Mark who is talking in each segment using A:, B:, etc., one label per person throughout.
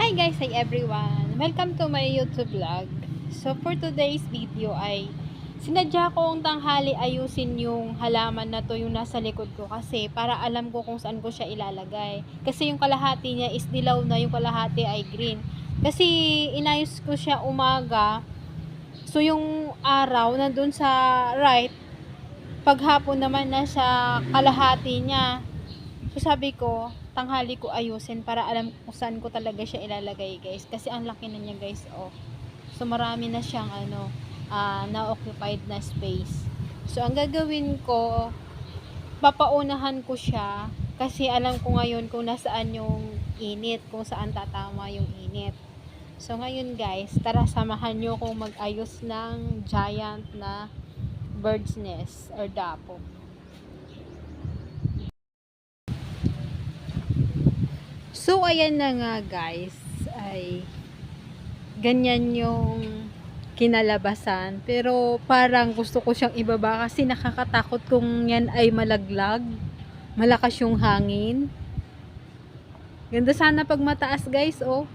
A: Hi guys, hi everyone! Welcome to my YouTube vlog. So for today's video ay sinadya kong tanghali ayusin yung halaman na to yung nasa likod ko kasi para alam ko kung saan ko siya ilalagay. Kasi yung kalahati niya is dilaw na, yung kalahati ay green. Kasi inayos ko siya umaga. So yung araw nandun sa right, paghapon naman na sa kalahati niya. So sabi ko, tanghali ko ayusin para alam kung saan ko talaga siya ilalagay guys. Kasi ang laki na niya guys, oh. So marami na siyang ano, ah, na-occupied na space. So ang gagawin ko, papaunahan ko siya kasi alam ko ngayon kung nasaan yung init, kung saan tatama yung init. So ngayon guys, tara samahan nyo kung mag-ayos ng giant na bird's nest or dapo. So, ayan na nga guys, ay ganyan yung kinalabasan. Pero parang gusto ko siyang ibaba kasi nakakatakot kung yan ay malaglag. Malakas yung hangin. Ganda sana pag mataas guys, oh.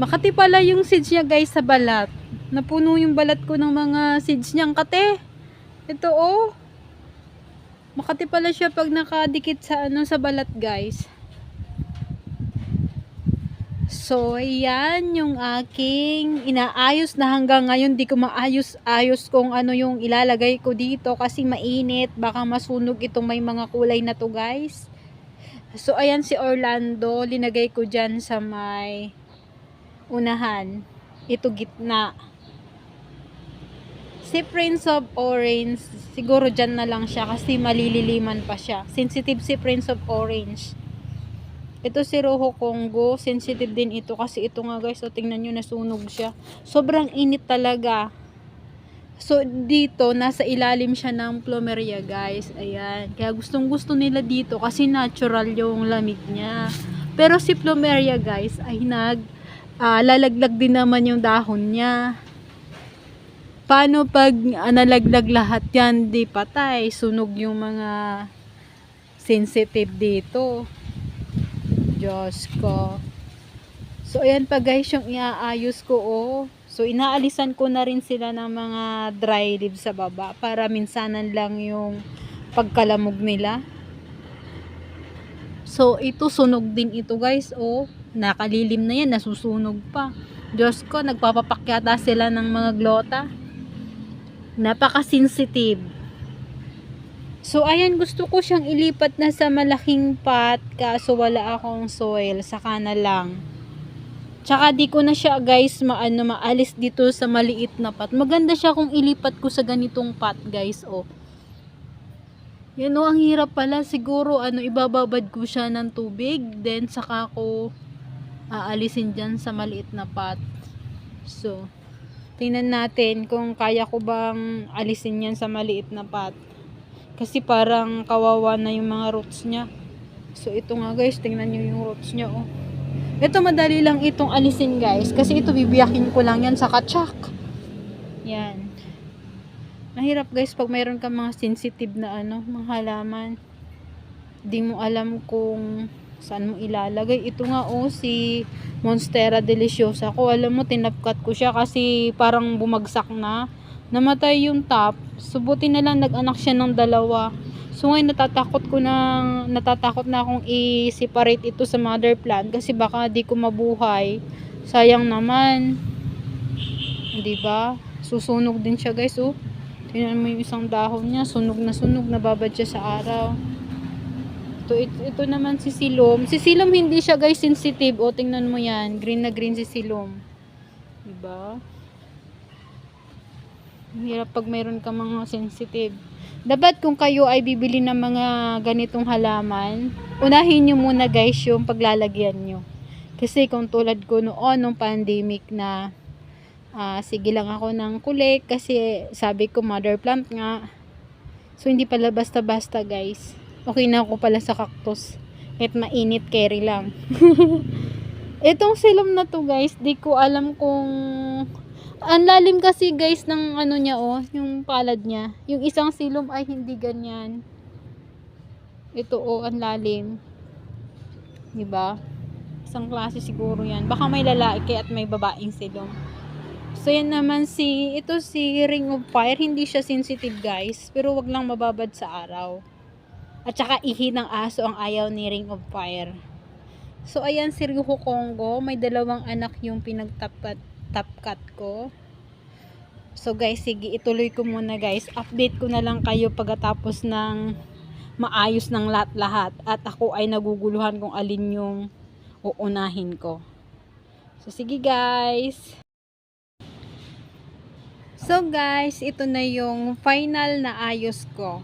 A: Makati pala yung seeds niya guys sa balat. Napuno yung balat ko ng mga seeds niyang kate. Ito oh. Makati pala siya pag nakadikit sa ano sa balat guys. So, ayan yung aking inaayos na hanggang ngayon. Di ko maayos-ayos kung ano yung ilalagay ko dito kasi mainit. Baka masunog itong may mga kulay na to guys. So, ayan si Orlando. Linagay ko dyan sa may unahan. Ito gitna. Si Prince of Orange, siguro dyan na lang siya kasi malililiman pa siya. Sensitive si Prince of Orange. Ito si Rojo Congo, sensitive din ito kasi ito nga guys, so tingnan nyo nasunog siya. Sobrang init talaga. So dito, nasa ilalim siya ng plumeria guys. Ayan. Kaya gustong gusto nila dito kasi natural yung lamig niya. Pero si plumeria guys ay nag ah, lalaglag din naman yung dahon niya. Paano pag ah, nalaglag lahat yan, di patay, sunog yung mga sensitive dito. Diyos ko. So, ayan pa guys yung iaayos ko, oh. So, inaalisan ko na rin sila ng mga dry leaves sa baba para minsanan lang yung pagkalamog nila. So, ito sunog din ito guys, oh. Nakalilim na yan, nasusunog pa. Diyos ko, nagpapapakyata sila ng mga glota. Napaka-sensitive. So, ayan, gusto ko siyang ilipat na sa malaking pot, kaso wala akong soil, saka na lang. Tsaka di ko na siya, guys, maano, maalis dito sa maliit na pot. Maganda siya kung ilipat ko sa ganitong pot, guys, oh. Yan, oh, ang hirap pala. Siguro, ano, ibababad ko siya ng tubig, then saka ko aalisin dyan sa maliit na pot. So, tingnan natin kung kaya ko bang alisin yan sa maliit na pot. Kasi parang kawawa na yung mga roots niya. So, ito nga guys, tingnan nyo yung roots niya, oh. Ito, madali lang itong alisin, guys. Kasi ito, bibiyakin ko lang yan sa katsak. Yan. Mahirap, guys, pag mayroon ka mga sensitive na, ano, mga halaman. Di mo alam kung saan mo ilalagay. Ito nga, oh, si Monstera Deliciosa ko. Alam mo, tinapkat ko siya kasi parang bumagsak na namatay yung top. So, buti na lang nag-anak siya ng dalawa. So, ngayon natatakot ko na, natatakot na akong i-separate ito sa mother plant kasi baka di ko mabuhay. Sayang naman. 'Di ba? Susunog din siya, guys, oh. Tingnan mo yung isang dahon niya, sunog na sunog, nababad siya sa araw. Ito, ito, ito naman si Silom. Si Silom hindi siya, guys, sensitive. O, tingnan mo yan. Green na green si Silom. 'Di ba? Hirap pag mayroon ka mga sensitive. Dapat kung kayo ay bibili ng mga ganitong halaman, unahin nyo muna guys yung paglalagyan nyo. Kasi kung tulad ko noon, nung pandemic na, ah, sige lang ako ng kulik kasi sabi ko mother plant nga. So hindi pala basta-basta guys. Okay na ako pala sa cactus. Kahit mainit, carry lang. Itong silom na to guys, di ko alam kung ang lalim kasi guys ng ano niya oh, yung palad niya. Yung isang silom ay hindi ganyan. Ito oh, ang lalim. 'Di ba? Isang klase siguro yan. Baka may lalaki at may babaeng silong. So, yan naman si, ito si Ring of Fire. Hindi siya sensitive, guys. Pero wag lang mababad sa araw. At saka ihi ng aso ang ayaw ni Ring of Fire. So, ayan si Ryuho Kongo. May dalawang anak yung pinagtapat tapkat ko. So, guys, sige, ituloy ko muna, guys. Update ko na lang kayo pagkatapos ng maayos ng lahat-lahat. At ako ay naguguluhan kung alin yung uunahin ko. So, sige, guys. So, guys, ito na yung final na ayos ko.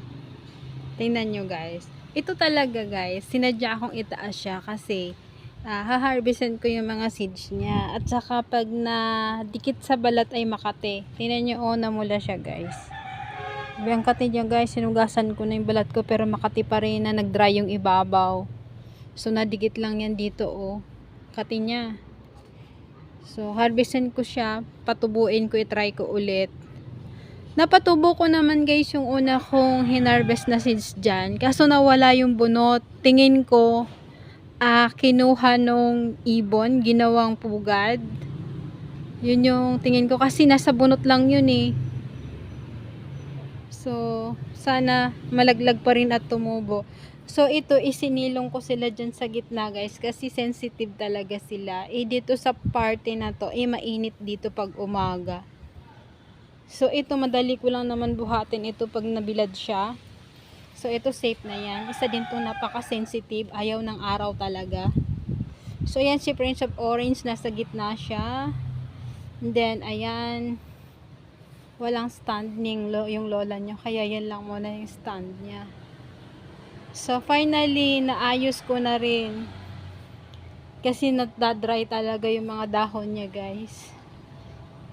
A: Tingnan nyo guys. Ito talaga guys, sinadya akong itaas siya kasi uh, haharvestin ko yung mga seeds niya. At saka pag na dikit sa balat ay makate. Tingnan nyo, oh, namula siya guys. Yung kati niya guys, sinugasan ko na yung balat ko pero makati pa rin na nag-dry yung ibabaw. So, nadikit lang yan dito, oh. Kati niya. So, harvestin ko siya, patubuin ko, itry ko ulit. Napatubo ko naman guys yung una kong hinarvest na seeds dyan. Kaso nawala yung bunot. Tingin ko, ah, kinuha nung ibon, ginawang pugad. Yun yung tingin ko kasi nasa bunot lang yun eh. So, sana malaglag pa rin at tumubo. So, ito isinilong ko sila dyan sa gitna guys kasi sensitive talaga sila. Eh, dito sa party na to, eh, mainit dito pag umaga. So, ito, madali ko lang naman buhatin ito pag nabilad siya. So, ito safe na yan. Isa din itong napaka-sensitive. Ayaw ng araw talaga. So, ayan si Prince of Orange. Nasa gitna siya. And then, ayan. Walang standing lo, yung lola niya. Kaya yan lang muna yung stand niya. So, finally, naayos ko na rin. Kasi nadadry talaga yung mga dahon niya, guys.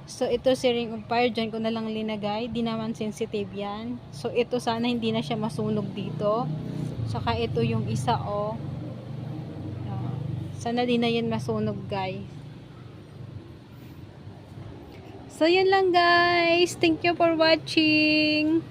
A: So, ito si Ring of Fire. Diyan ko na lang linagay. Di naman sensitive yan. So, ito sana hindi na siya masunog dito. Saka ito yung isa, oh. Uh, sana di na yan masunog, guys. So, yun lang, guys. Thank you for watching.